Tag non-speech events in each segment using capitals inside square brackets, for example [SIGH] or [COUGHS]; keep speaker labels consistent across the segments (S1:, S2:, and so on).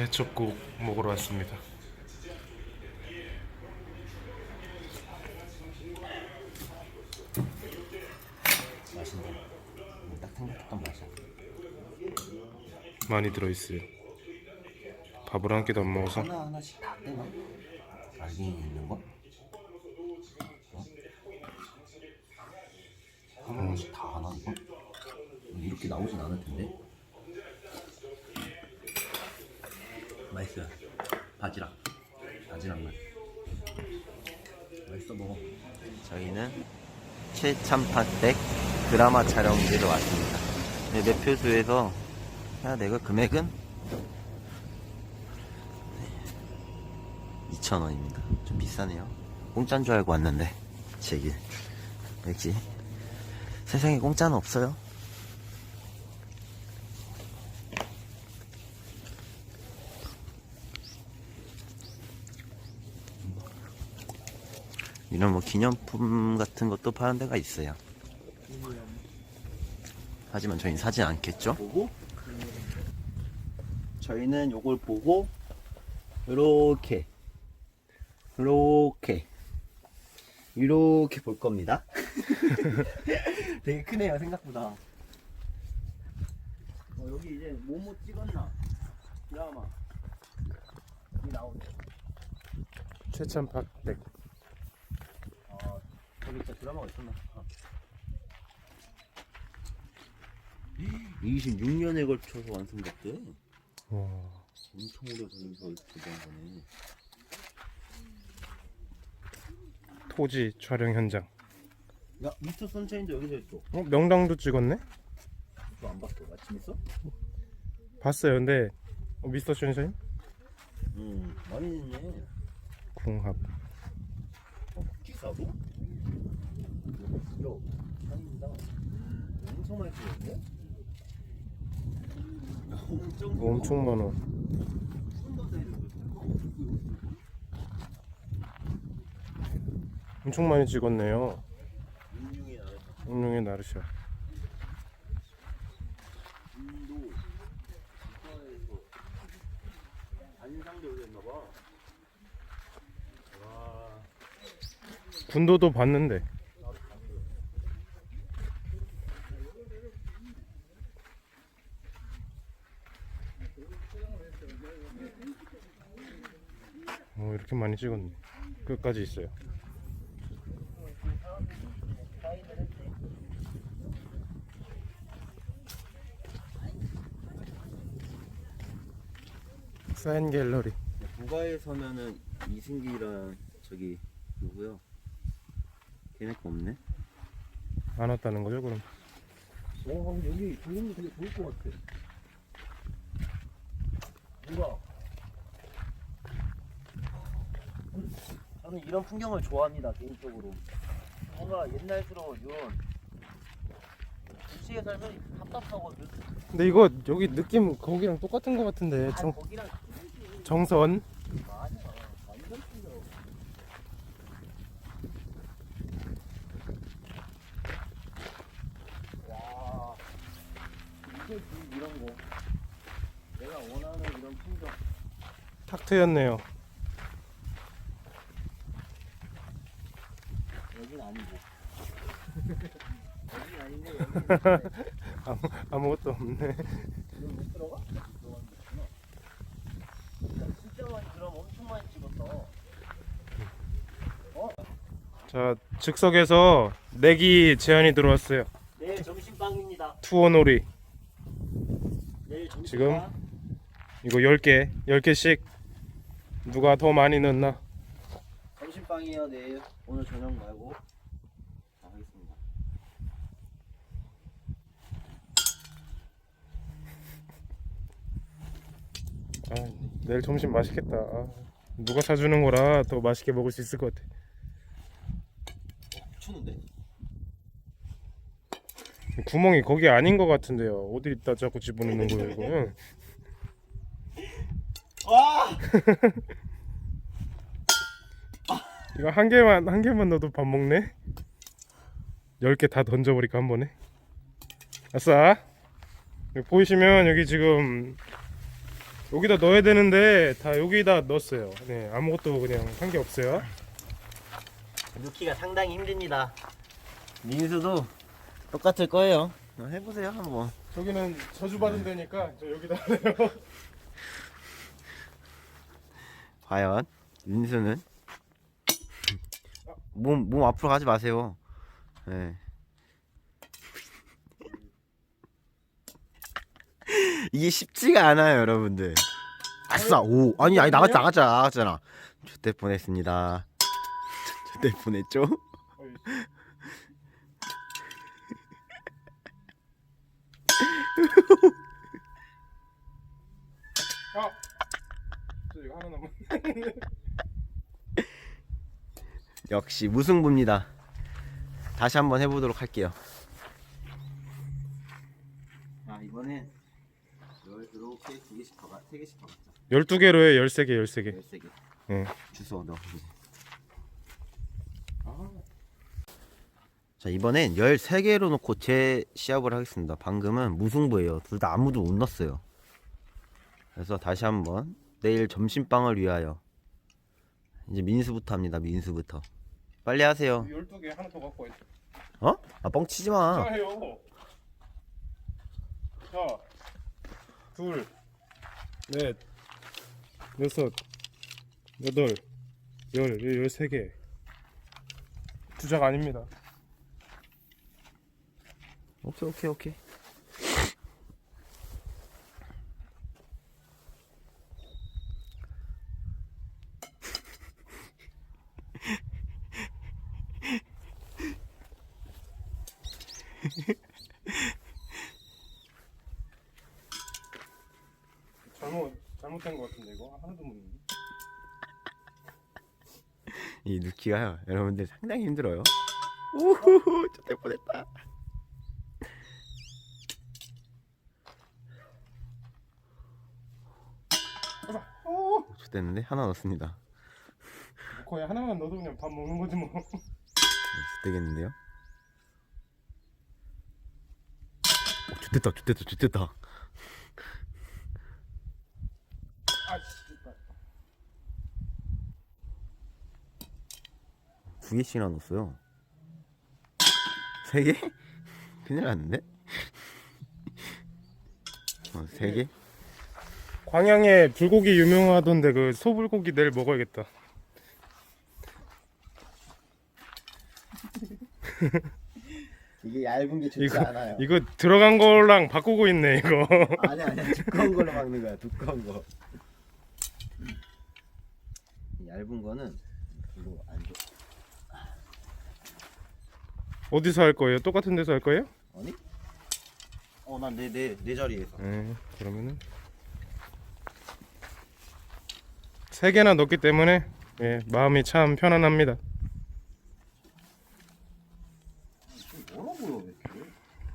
S1: 제첩국 먹으러 왔습니다.
S2: 맛있네. 딱 생각했던 맛이야.
S1: 많이 들어있어요. 밥을 한 끼도 안 먹어서
S2: 하나 하나씩 다 떼나? 알갱이 있는 거? 어? 하나 하나씩 다 하나 이거? 이렇게 나오진 않을 텐데. 맛있어요. 바지락. 바지락 맛. 맛있어 먹어. 저희는 최참팟댁 드라마 촬영지로 왔습니다. 네, 매표소에서 해야 되고 금액은 2,000원입니다. 좀 비싸네요. 공짜인 줄 알고 왔는데 제길 역시 세상에 공짜는 없어요. 이런 뭐 기념품 같은 것도 파는 데가 있어요. 하지만 저희는 사진 않겠죠? 보고 저희는 요걸 보고 요렇게 요렇게 이렇게 볼 겁니다. [LAUGHS] 되게 크네요 생각보다. 어, 여기 이제 뭐뭐 찍었나 드라마 여기 나오네.
S1: 최참팍댁
S2: 아 저기 진짜 드라마가 있었나? 아. 26년에 걸쳐서 완성됐대.
S1: 와,
S2: 엄청 오래 걸려서 제작한 거네.
S1: 토지 촬영 현장.
S2: 야 미스터 선샤인도 여기서 했어.
S1: 어, 명당도 찍었네?
S2: 너안 봤어? 마침 있어?
S1: 봤어요. 근데 어, 미스터 션샤인
S2: 응 많이 했네.
S1: 궁합.
S2: 어, 기사로? 야, 아닙니다. 엄청 많이 찍었네? 야, 엄청
S1: 많아. 엄청 많이 찍었네요. 운명의 나르샤. 군도도 봤는데. 어, 이렇게 많이 찍었네. 끝까지 있어요. 사인 갤러리.
S2: 부가에 서면은 이승기랑 저기 누구요? 걔네 거 없네.
S1: 안 왔다는 거죠, 그럼?
S2: 어, 여기 조경도 되게 좋을 것 같아. 뭔가 저는 이런 풍경을 좋아합니다 개인적으로. 뭔가 옛날스러운 이런 도시에 살면 답답하거든.
S1: 근데 이거 여기 느낌 거기랑 똑같은 거 같은데
S2: 아,
S1: 정,
S2: 거기랑
S1: 정선
S2: 아니야. 완전 틀려. 와, 이게 지 이런 거. 내가 원하는 이런 풍경.
S1: 탁 트였네요.
S2: 여긴 아니고. 여긴 아닌데 여긴 [LAUGHS]
S1: 아무, 아무것도 없네.
S2: 여기 못 들어가? 들어가는구나. 야, 진짜 많이 그럼 엄청 많이 찍었다.
S1: 자 즉석에서 내기 제안이 들어왔어요.
S2: 내일 점심빵입니다.
S1: 투어놀이
S2: 내일.
S1: 지금? 이거 10개 10개씩 누가 더 많이 넣나?
S2: 점심빵이요 내일 오늘 저녁 말고 다 하겠습니다
S1: 아, 내일 점심 맛있겠다. 아, 누가 사주는 거라 더 맛있게 먹을 수 있을 것 같아.
S2: 추는데?
S1: 구멍이 거기 아닌 것 같은데요. 어디 있다 자꾸 집어넣는 거예요 이거 는.
S2: 와! [LAUGHS]
S1: 이거 한 개만 한 개만 넣어도 밥 먹네. 10개 다 던져버릴까 한 번에. 아싸. 여기 보이시면 여기 지금 여기다 넣어야 되는데 다 여기다 넣었어요. 네, 아무것도 그냥 한 게 없어요.
S2: 넣기가 상당히 힘듭니다. 민수도 똑같을 거예요. 어, 해보세요 한번.
S1: 저기는 저주받은 데니까 저 여기다 [LAUGHS] 해요.
S2: 과연 민수는 몸, 몸 앞으로 가지 마세요. 네. 이게 쉽지가 않아요, 여러분들. 아싸, 오, 아니, 아니 나갔 나갔잖아, 나갔잖아. 저때 보냈습니다. [LAUGHS] 저때 보냈죠?
S1: 아, 저 이거 하나 남았. [LAUGHS]
S2: 역시 무승부입니다. 다시 한번 해보도록 할게요. 아 이번엔 이렇게 두 개씩 더 가, 세 개씩 더 갖자.
S1: 12개로 해. 13개, 13개.
S2: 열세 개.
S1: 응.
S2: 주소 넣어. 자 이번엔 13개로 놓고 제 시합을 하겠습니다. 방금은 무승부예요. 둘 다 아무도 못 넣었어요. 그래서 다시 한번 내일 점심빵을 위하여 이제 민수부터 합니다. 민수부터. 빨리 하세요.
S1: 12개 하나 더 갖고 와.
S2: 어? 아 뻥치지 마.
S1: 해요. 자, 둘, 넷, 여섯, 여덟, 열, 열세 개. 주작 아닙니다.
S2: 오케이 오케이 오케이. [LAUGHS]
S1: 잘못 잘못된 것 같은데 이거 하나도 못 넣네.
S2: 이 넣기가요 여러분들 상당히 힘들어요. 우후후 저때 뻔했다.
S1: 오,
S2: 좋됐는데 하나 넣었습니다.
S1: 거의 하나만 넣어도 그냥 밥 먹는 거지 뭐.
S2: 되겠는데요? 어, 좋 됐다.
S1: 아, 씨.
S2: 두 개씩이나 넣었어요. 세 개? 큰일 났는데? 어, 세 개?
S1: 광양에 불고기 유명하던데 그 소불고기 내일 먹어야겠다. [LAUGHS]
S2: 이게 얇은 게 좋지
S1: 이거 이거 들어간 거랑 바꾸고 있네 이거.
S2: 아니 아니야 두꺼운 걸로 막는 거야 두꺼운 거. 얇은 거는 별로 안 좋.
S1: 어디서 할 거예요? 똑같은 데서 할 거예요?
S2: 아니? 어난 내내내 자리에서.
S1: 네, 그러면은 세 개나 넣기 때문에 예, 마음이 참 편안합니다.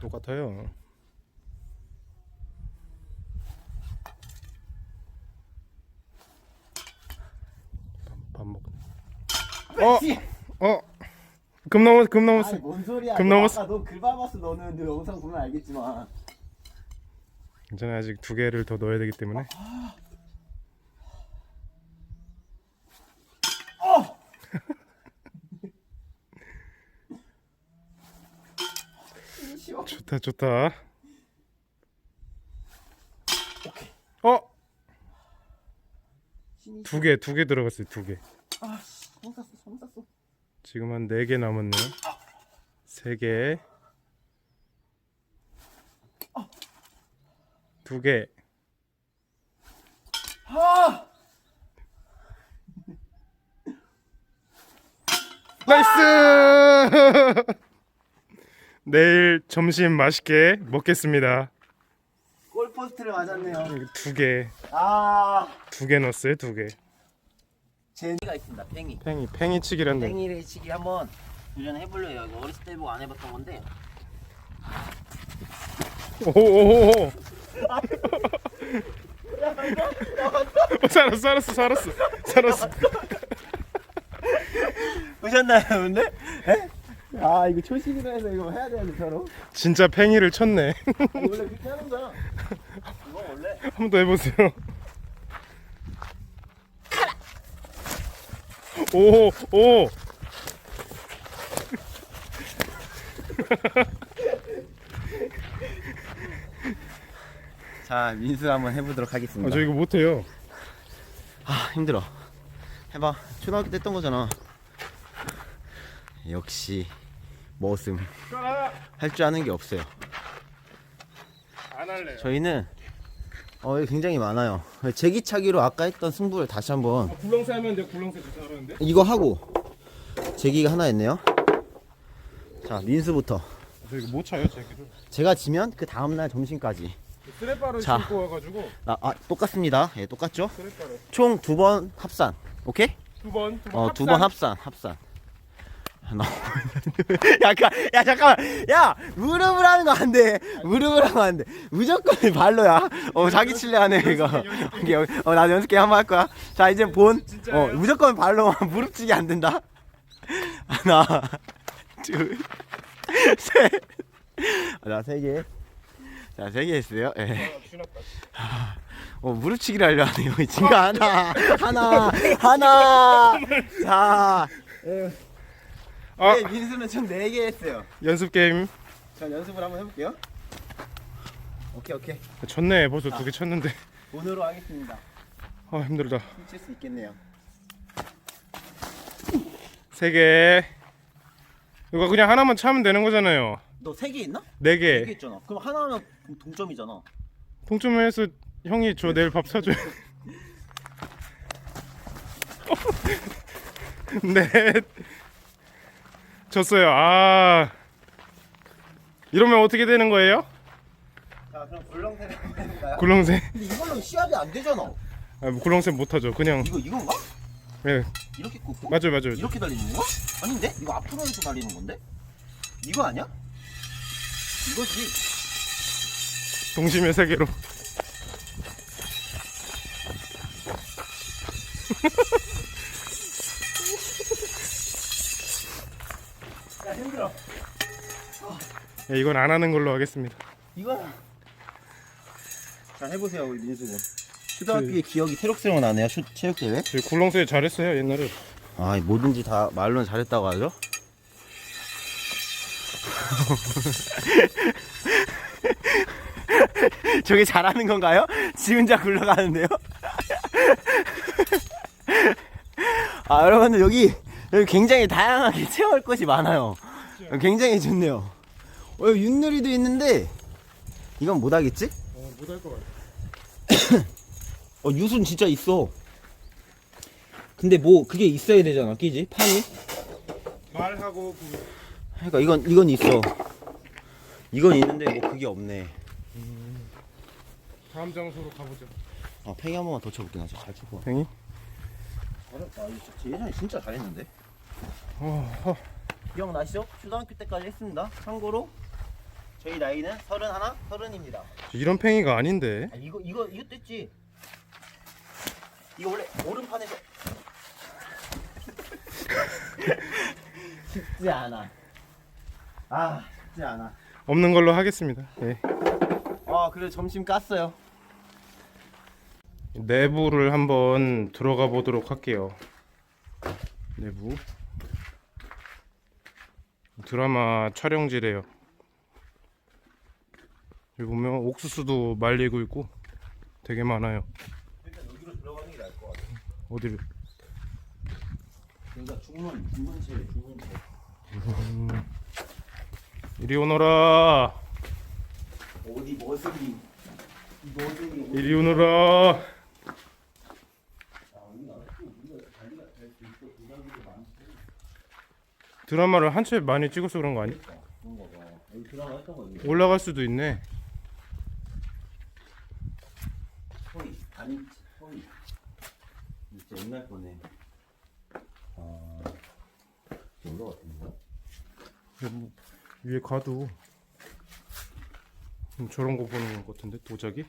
S1: 똑같아요. 밥, 밥 먹. 어, 어, 금 넘었, 금 넘었어.
S2: 아니 뭔 소리야? 너
S1: 넘었어.
S2: 아까 너 글바바스 너는 너 영상 보면 알겠지만.
S1: 괜찮아 아직 두 개를 더 넣어야 되기 때문에.
S2: 쉬워.
S1: 좋다 좋다. 어,
S2: 신이
S1: 두 개, 두 개 들어갔어요, 두 개.
S2: 아씨 손 쐈어 손 쐈어.
S1: 지금 한 네 개 남았네요. 세 개. 두 개.
S2: 아!
S1: 나이스! [LAUGHS] 내일 점심 맛있게 먹겠습니다.
S2: 골포스트를 맞았네요.
S1: 두 개,
S2: 아.
S1: 두 개 넣었어요, 두 개.
S2: 재미가 있습니다. 팽이.
S1: 팽이, 팽이 치기란데.
S2: 팽이를 치기 한번 도전해 보려요. 이거 어렸을 때 보고 안 해봤던 건데.
S1: 오오오오. 살았어, 살았어, 살았어, 살았어.
S2: 보셨나요, 근데? 에? 아 이거 초식이라 해서 이거 해야 되는데 바로?
S1: 진짜 팽이를 쳤네.
S2: 아니, 원래 그렇게 하는 거야. 이거 원래.
S1: 한 번 더 해보세요. 오, 오. [LAUGHS]
S2: 자 민수 한번 해보도록 하겠습니다.
S1: 아, 저 이거 못해요.
S2: 아 힘들어. 해봐. 초등학교 때 했던 거잖아. 역시 머슴. 할 줄 아는 게 없어요.
S1: 안 할래요.
S2: 저희는 어 굉장히 많아요. 제기차기로 아까 했던 승부를 다시 한번
S1: 굴렁쇠 하면 돼. 굴렁쇠 진짜 잘하는데.
S2: 이거 하고 제기가 하나 있네요. 자.
S1: 저 이거 못 차요, 제기를.
S2: 제가 지면 그 다음날 점심까지.
S1: 쓰레빠를
S2: 자.
S1: 신고 와가지고
S2: 아, 아 똑같습니다. 예 똑같죠?
S1: 쓰레빠를
S2: 총 두 번 합산. 오케이?
S1: 두 번, 두 번.
S2: 어 두 번 합산 합산. 나 약간 [LAUGHS] 야 잠깐만 야 무릎을 하는 거 안 돼. 무릎을 하면 안 돼. 무조건 발로야. 어 자기 칠래 하네 이거. 오케이 어 나 연습 게임 한번 할 거야. 자 이제 본. 어? 무조건 발로 [LAUGHS] 무릎치기 안 된다. 하나 둘 [LAUGHS] 셋. 자세 개. 자세 개 했어요. 예.
S1: 신었다.
S2: 어 무릎치기를 하려 하네요. 이 친구 하나 하나 하나. 자.
S1: 아,
S2: 네, 민수는 총 4개 했어요.
S1: 연습 게임.
S2: 자, 연습을 한번 해볼게요. 오케이, 오케이.
S1: 졌네. 벌써 두 개 쳤는데.
S2: 오늘로 하겠습니다.
S1: 아, 힘들다.
S2: 훔칠 수 있겠네요.
S1: 세 개. 이거 그냥 하나만 차면 되는 거잖아요.
S2: 너 3개 있나?
S1: 네
S2: 4개
S1: 개.
S2: 있잖아. 그럼 하나 하면 동점이잖아.
S1: 동점에서 형이 저 내일 밥 사줘요. [LAUGHS] [LAUGHS] 네. 졌어요. 아. 이러면 어떻게 되는 거예요?
S2: 자, 그럼 굴렁쇠를 해볼까요?
S1: 굴렁쇠.
S2: 근데 이걸로 시합이 안 되잖아.
S1: 아, 뭐 굴렁쇠 못 하죠. 그냥.
S2: 이거 이건가?
S1: 예.
S2: 이렇게 꽂고?
S1: 맞아요, 맞아요.
S2: 이렇게 달리는 건가? 아닌데? 이거 앞으로 해서 달리는 건데? 이거 아니야? 이거지.
S1: 동심의 세계로. [LAUGHS]
S2: 야, 힘들어.
S1: 예, 이건 안 하는 걸로 하겠습니다.
S2: 이거. 자, 해보세요, 우리 민수군. 초등학교의 기억이 새록새록 나네요, 슈, 체육대회.
S1: 저 굴렁쇠 잘했어요, 옛날에.
S2: 아 뭐든지 다 말로는 잘했다고 하죠? [LAUGHS] 저게 잘하는 건가요? 지 혼자 굴러가는데요? 아 여러분들 여기 여기 굉장히 다양하게 체험할 것이 많아요 굉장히 좋네요 어, 윷놀이도 있는데 이건 못 하겠지?
S1: 어, 못할 것 같아. [COUGHS]
S2: 어 유순 진짜 있어 근데 뭐 그게 있어야 되잖아 끼지? 판이?
S1: 말하고 그
S2: 그러니까 이건 이건 있어. 이건 있는데 뭐 그게 없네.
S1: 다음 장소로 가보죠.
S2: 아 팽이 한 번만 더 쳐볼게 나 진짜 잘 치고.
S1: 형이?
S2: 잘했다. 예전에 진짜 잘했는데.
S1: 어, 어.
S2: 기억나시죠? 초등학교 때까지 했습니다. 참고로 저희 나이는 서른 하나, 서른입니다.
S1: 이런 팽이가 아닌데.
S2: 아 이거 이거 이거 됐지. 이거 원래 오른판에서 쉽지 않아. 아 쉽지 않아.
S1: 없는 걸로 하겠습니다. 예.
S2: 아 그래 점심 깠어요.
S1: 내부를 한번 들어가 보도록 할게요. 내부. 드라마 촬영지래요. 여기 보면 옥수수도 말리고 있고 되게 많아요.
S2: 일단 여기로 들어가는 게 나을 것 같아.
S1: 어디를?
S2: 그러니까 중문 중문실 중문실.
S1: 이리 오너라.
S2: 어디 머슴이 머슴이
S1: 이리 오너라. 드라마를 한 채 많이 찍어서 그런 거 아니?
S2: 있네.
S1: 올라갈 수도 있네.
S2: 소리 아니 소리. 진짜 옛날 거네. 아 올라갔던 거야?
S1: 여기 뭐 위에 가도 음, 저런 거 보는 것 같은데 도자기?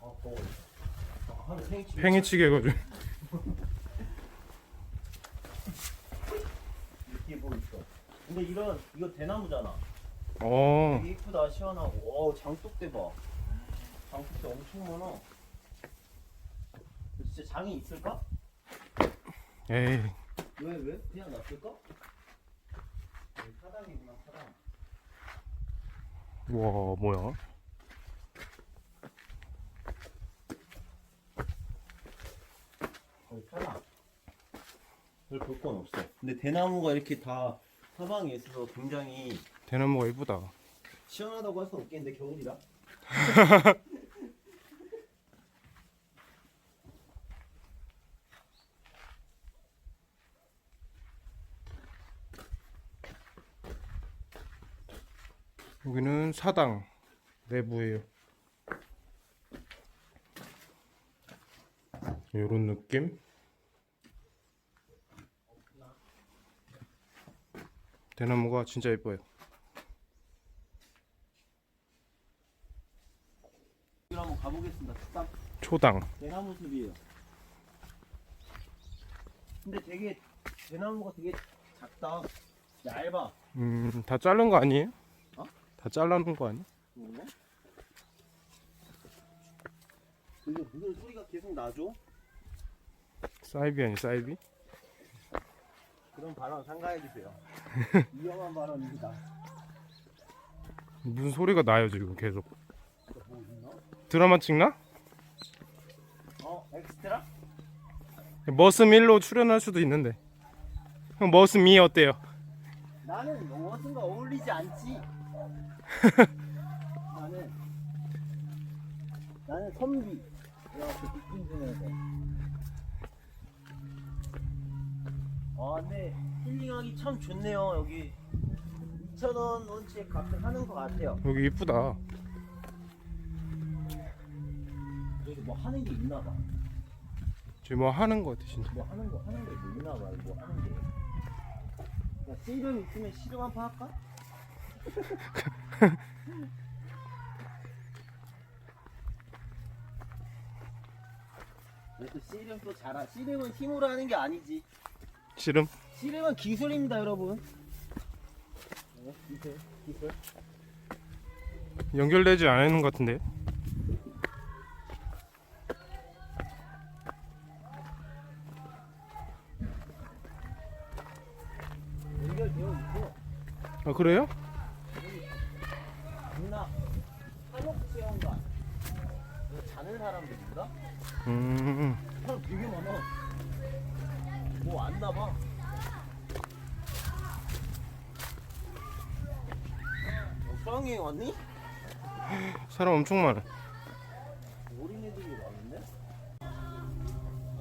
S2: 아 더워. 아, 하늘 생일
S1: 팽이치기 해가지고 [LAUGHS]
S2: 이렇게 뭐 있어. 근데 이런 이거 대나무잖아.
S1: 어
S2: 되게 이쁘다 시원하고. 어 장독대 봐. 장독대 엄청 많아. 진짜 장이 있을까?
S1: 에이
S2: 왜 왜? 그냥 놨을까? 사당이구나 사당.
S1: 와 뭐야
S2: 거의 사당. 별 볼 건 없어. 근데 대나무가 이렇게 다 사방에 있어서 굉장히
S1: 대나무가 이쁘다
S2: 시원하다고 할 수는 없겠는데 겨울이라. [LAUGHS]
S1: 여기는 사당 내부예요 요런 느낌 대나무가 진짜 예뻐요
S2: 한번 가보겠습니다. 딱
S1: 초당
S2: 대나무 숲이에요. 근데 되게 대나무가 되게 작다. 얇아.
S1: 음 다 자른 거 아니에요?
S2: 어?
S1: 다 잘라놓은 거 아니야?
S2: 근데 무슨 소리가 계속 나죠?
S1: 사이비 아니 사이비?
S2: 그런 발언 상가해 주세요. [LAUGHS] 위험한 발언입니다.
S1: 무슨 소리가 나요 지금 계속
S2: 뭐 있나?
S1: 드라마 찍나?
S2: 어, 엑스트라?
S1: 머슴 1로 출연할 수도 있는데 형 머슴 2 어때요?
S2: 나는 무엇인가 어울리지 않지. 나는 나는 선비. 이렇게 느낌 중에서. 아, 근데 힐링하기 참 좋네요. 여기 2,000원 원치에 값을 하는 것 같아요.
S1: 여기 이쁘다
S2: 여기 뭐 하는 게 있나 봐.
S1: 지금 뭐 하는 거 같아 진짜
S2: 뭐 하는 거 하는 게뭐 있나 봐. 뭐 하는 게. 야, 씨름 있으면 씨름 한판 할까? 또 씨름 또 잘하? 씨름은 힘으로 하는 게 아니지.
S1: 씨름?
S2: 씨름은 기술입니다, 여러분. 네, 기술, 기술.
S1: 연결되지 않는 것 같은데
S2: 연결되어 있고,
S1: 아 그래요?
S2: 누나 한옥 체험관. 이거 자는 사람들인가?
S1: 음
S2: 사람 되게 많아. 뭐 왔나 봐. 어, 수학여행 왔니?
S1: 사람 엄청 많아
S2: 어린애들이 많은데?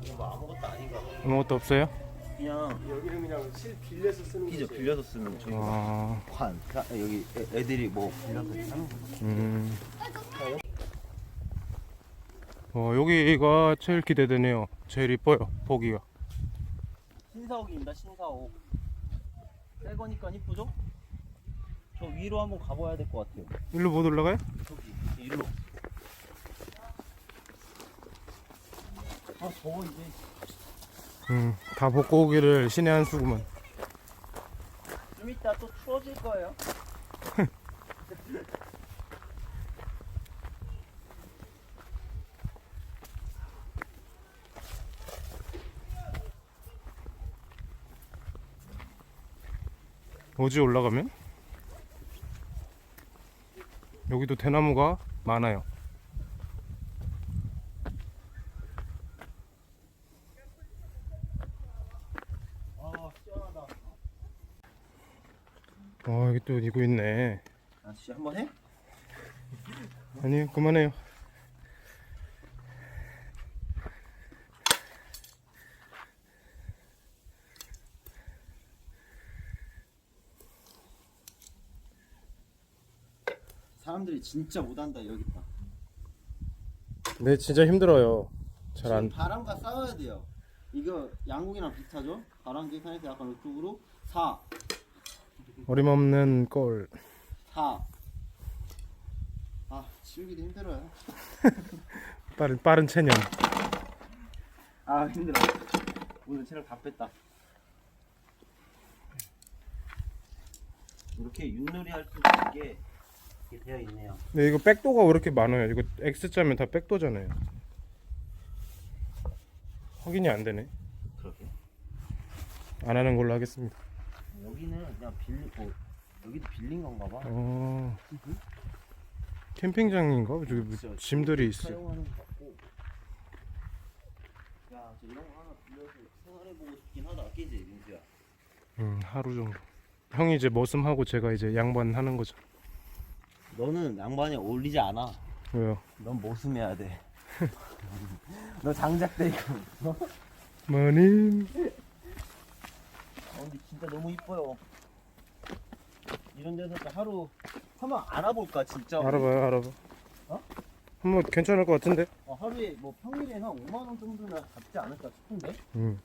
S2: 이거 뭐 아무것도 아닌가 봐.
S1: 아무것도 없어요?
S2: 그냥
S3: 여기는 그냥 실 빌려서 쓰는 거지.
S2: 빌려서 쓰는 저기
S1: 아,
S2: 관. 자, 여기 애, 애들이 뭐 빌려서 하는 거.
S1: 음. 어, 여기가 제일 기대되네요. 제일 이뻐요, 보기가.
S2: 신사옥입니다. 신사옥. 새 거니까 이쁘죠? 저 위로 한번 가봐야 될 것 같아요.
S1: 일로 못 올라가요?
S2: 저기 일로. 아 더워 이제.
S1: 음, 다 벗고 오기를 신의 한 수구만.
S2: 좀 이따 또 추워질 거예요. [LAUGHS]
S1: 어지 올라가면? 여기도 대나무가 많아요.
S2: 아
S1: 여기 또 이거 있네.
S2: 아씨 한번 해?
S1: 아니, 그만해요.
S2: 사람들이 진짜 못한다 여기 있다.
S1: 네, 진짜 힘들어요. 잘 안.
S2: 바람과 싸워야 돼요. 이거 양국이랑 비슷하죠? 바람 계산해서 약간 이쪽으로 4,
S1: 어림없는 걸.
S2: 4. 아 치우기도 힘들어요. [LAUGHS]
S1: 빠른, 빠른 체념.
S2: 아 힘들어. 오늘 체력 다 뺐다. 이렇게 윷놀이 할 수 있게 이렇게 되어 있네요.
S1: 근데 이거 백도가 왜 이렇게 많아요? 이거 X자면 다 백도잖아요. 확인이 안 되네.
S2: 그렇게.
S1: 안 하는 걸로 하겠습니다.
S2: 여기는 그냥 빌리 뭐 여기도 빌린 건가 봐.
S1: 어 캠핑장인가? 저기 뭐
S2: 진짜
S1: 짐들이 있어.
S2: 사용하는 것 같고. 야, 저 이런 거 하나 빌려서 생활해 보고 싶긴 하다. 끼지, 민수야.
S1: 음 하루 정도. 형이 이제 머슴하고 제가 이제 양반 하는 거죠.
S2: 너는 양반에 어울리지 않아.
S1: 왜요?
S2: 넌 모순해야 돼. [LAUGHS] 너 장작대 이거.
S1: 마님.
S2: 아 근데 진짜 너무 이뻐요. 이런 데서 또 하루 한번 알아볼까 진짜.
S1: 알아봐요, 알아봐.
S2: 어?
S1: 한번 괜찮을 것 같은데?
S2: 어, 하루에 뭐 평일에 한 5만 원 정도는 잡지 않을까 싶은데.
S1: 음.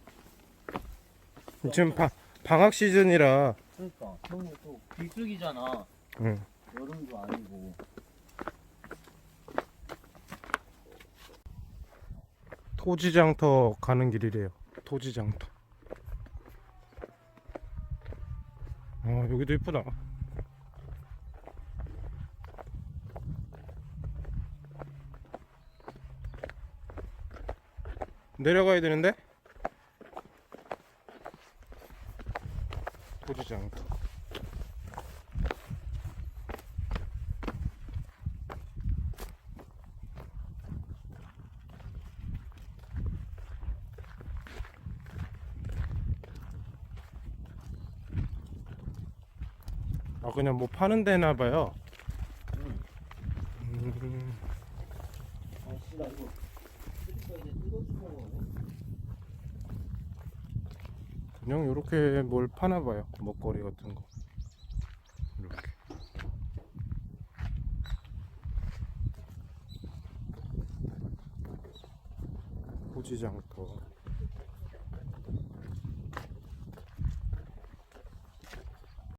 S1: 지금 바, 방학 시즌이라.
S2: 그러니까 형이 또 비수기잖아.
S1: 응.
S2: 여름도 아니고.
S1: 토지장터 가는 길이래요. 토지장터. 아 여기도 이쁘다. 내려가야 되는데? 토지장터. 아 그냥 뭐 파는 데나 봐요.
S2: 응.
S1: 음. 그냥 이렇게 뭘 파나 봐요. 먹거리 같은 거. 이렇게. 토지장터.